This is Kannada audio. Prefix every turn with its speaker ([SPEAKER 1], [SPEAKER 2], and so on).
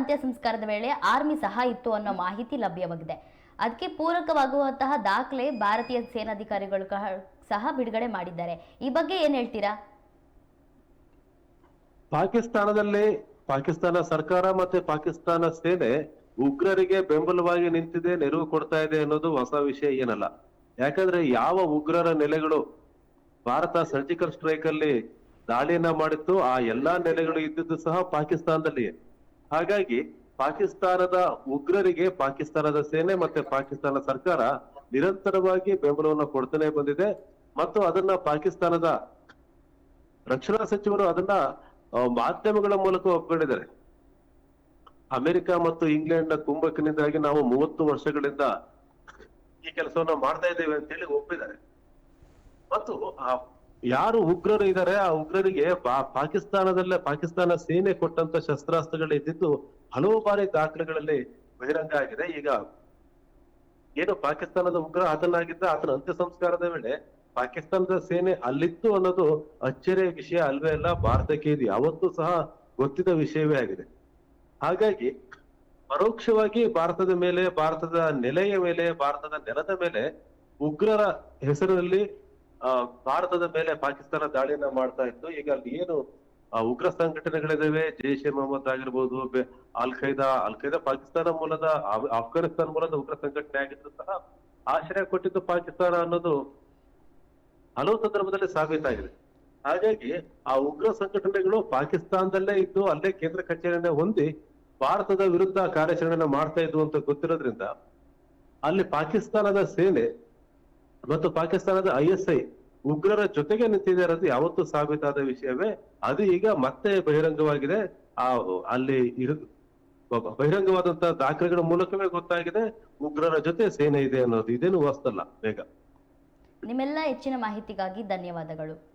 [SPEAKER 1] ಅಂತ್ಯ ಸಂಸ್ಕಾರದ ವೇಳೆ ಆರ್ಮಿ ಸಹ ಇತ್ತು ಅನ್ನೋ ಮಾಹಿತಿ ಲಭ್ಯವಾಗಿದೆ. ಅದಕ್ಕೆ ಪೂರಕವಾಗುವಂತಹ ದಾಖಲೆ ಭಾರತೀಯ ಸೇನಾಧಿಕಾರಿಗಳು ಸಹ ಬಿಡುಗಡೆ ಮಾಡಿದ್ದಾರೆ. ಈ ಬಗ್ಗೆ ಏನ್ ಹೇಳ್ತೀರಾ?
[SPEAKER 2] ಪಾಕಿಸ್ತಾನದಲ್ಲಿ ಪಾಕಿಸ್ತಾನ ಸರ್ಕಾರ ಮತ್ತೆ ಪಾಕಿಸ್ತಾನ ಸೇನೆ ಉಗ್ರರಿಗೆ ಬೆಂಬಲವಾಗಿ ನಿಂತಿದೆ, ನೆರವು ಕೊಡ್ತಾ ಇದೆ ಅನ್ನೋದು ಹೊಸ ವಿಷಯ ಏನಲ್ಲ. ಯಾಕಂದ್ರೆ ಯಾವ ಉಗ್ರರ ನೆಲೆಗಳು ಭಾರತ ಸರ್ಜಿಕಲ್ ಸ್ಟ್ರೈಕ್ ಅಲ್ಲಿ ದಾಳಿಯನ್ನ ಮಾಡಿತ್ತು ಆ ಎಲ್ಲಾ ನೆಲೆಗಳು ಇದ್ದಿದ್ದು ಸಹ ಪಾಕಿಸ್ತಾನದಲ್ಲಿಯೇ. ಹಾಗಾಗಿ ಪಾಕಿಸ್ತಾನದ ಉಗ್ರರಿಗೆ ಪಾಕಿಸ್ತಾನದ ಸೇನೆ ಮತ್ತೆ ಪಾಕಿಸ್ತಾನ ಸರ್ಕಾರ ನಿರಂತರವಾಗಿ ಬೆಂಬಲವನ್ನು ಕೊಡ್ತಾನೆ ಬಂದಿದೆ. ಮತ್ತು ಅದನ್ನ ಪಾಕಿಸ್ತಾನದ ರಕ್ಷಣಾ ಸಚಿವರು ಅದನ್ನ ಮಾಧ್ಯಮಗಳ ಮೂಲಕ ಒಪ್ಕೊಂಡಿದ್ದಾರೆ. ಅಮೆರಿಕ ಮತ್ತು ಇಂಗ್ಲೆಂಡ್ನ ಕುಂಭಕ್ಕಿನಿಂದಾಗಿ ನಾವು ಮೂವತ್ತು ವರ್ಷಗಳಿಂದ ಈ ಕೆಲಸವನ್ನ ಮಾಡ್ತಾ ಇದ್ದೇವೆ ಅಂತ ಹೇಳಿ ಒಪ್ಪಿದ್ದಾರೆ. ಮತ್ತು ಆ ಯಾರು ಉಗ್ರರು ಇದ್ದಾರೆ ಆ ಉಗ್ರರಿಗೆ ಪಾಕಿಸ್ತಾನದಲ್ಲೇ, ಪಾಕಿಸ್ತಾನ ಸೇನೆ ಕೊಟ್ಟಂತ ಶಸ್ತ್ರಾಸ್ತ್ರಗಳು ಇದ್ದಿದ್ದು ಹಲವು ಬಾರಿ ದಾಖಲೆಗಳಲ್ಲಿ ಬಹಿರಂಗ ಆಗಿದೆ. ಈಗ ಏನು ಪಾಕಿಸ್ತಾನದ ಉಗ್ರ ಹತನಾಗಿದ್ದ ಆತನ ಅಂತ್ಯ ಸಂಸ್ಕಾರದ ವೇಳೆ ಪಾಕಿಸ್ತಾನದ ಸೇನೆ ಅಲ್ಲಿತ್ತು ಅನ್ನೋದು ಅಚ್ಚರಿಯ ವಿಷಯ ಅಲ್ವೇ ಅಲ್ಲ, ಭಾರತಕ್ಕೆ ಇದು ಯಾವತ್ತೂ ಸಹ ಗೊತ್ತಿದ್ದ ವಿಷಯವೇ ಆಗಿದೆ. ಹಾಗಾಗಿ ಪರೋಕ್ಷವಾಗಿ ಭಾರತದ ಮೇಲೆ, ಭಾರತದ ನೆಲೆಯ ಮೇಲೆ, ಭಾರತದ ನೆಲದ ಮೇಲೆ ಉಗ್ರರ ಹೆಸರಿನಲ್ಲಿ ಭಾರತದ ಮೇಲೆ ಪಾಕಿಸ್ತಾನ ದಾಳಿಯನ್ನ ಮಾಡ್ತಾ ಇತ್ತು. ಈಗ ಅಲ್ಲಿ ಏನು ಉಗ್ರ ಸಂಘಟನೆಗಳಿದಾವೆ, ಜೈಷ್ ಎ ಮೊಹಮ್ಮದ್ ಆಗಿರ್ಬೋದು ಅಲ್ ಖೈದಾ ಅಲ್ ಖೈದಾ ಪಾಕಿಸ್ತಾನ ಮೂಲದ ಆಫ್ಘಾನಿಸ್ತಾನ ಮೂಲದ ಉಗ್ರ ಸಂಘಟನೆ ಆಗಿದ್ರು ಸಹ ಆಶ್ರಯ ಕೊಟ್ಟಿದ್ದು ಪಾಕಿಸ್ತಾನ ಅನ್ನೋದು ಹಲವು ಸಂದರ್ಭದಲ್ಲಿ ಸಾಬೀತಾಗಿದೆ. ಹಾಗಾಗಿ ಆ ಉಗ್ರ ಸಂಘಟನೆಗಳು ಪಾಕಿಸ್ತಾನದಲ್ಲೇ ಇದ್ದು ಅಲ್ಲೇ ಕೇಂದ್ರ ಕಚೇರಿಯನ್ನ ಹೊಂದಿ ಭಾರತದ ವಿರುದ್ಧ ಕಾರ್ಯಾಚರಣೆಯನ್ನ ಮಾಡ್ತಾ ಇದ್ವು ಅಂತ ಗೊತ್ತಿರೋದ್ರಿಂದ ಅಲ್ಲಿ ಪಾಕಿಸ್ತಾನದ ಸೇನೆ ಮತ್ತು ಪಾಕಿಸ್ತಾನದ ಐಎಸ್ಐ ಉಗ್ರರ ಜೊತೆಗೆ ನಿಂತಿದೆ ಅನ್ನೋದು ಯಾವತ್ತೂ ಸಾಬೀತಾದ ವಿಷಯವೇ. ಅದು ಈಗ ಮತ್ತೆ ಬಹಿರಂಗವಾಗಿದೆ. ಆ, ಅಲ್ಲಿ ಬಹಿರಂಗವಾದಂತಹ ದಾಖಲೆಗಳ ಮೂಲಕವೇ ಗೊತ್ತಾಗಿದೆ. ಉಗ್ರರ ಜೊತೆ ಸೇನೆ ಇದೆ ಅನ್ನೋದು. ಇದೇನು ವಾಸ್ತಲ್ಲ ಬೇಗ.
[SPEAKER 1] ನಿಮ್ಮೆಲ್ಲ ಹೆಚ್ಚಿನ ಮಾಹಿತಿಗಾಗಿ ಧನ್ಯವಾದಗಳು.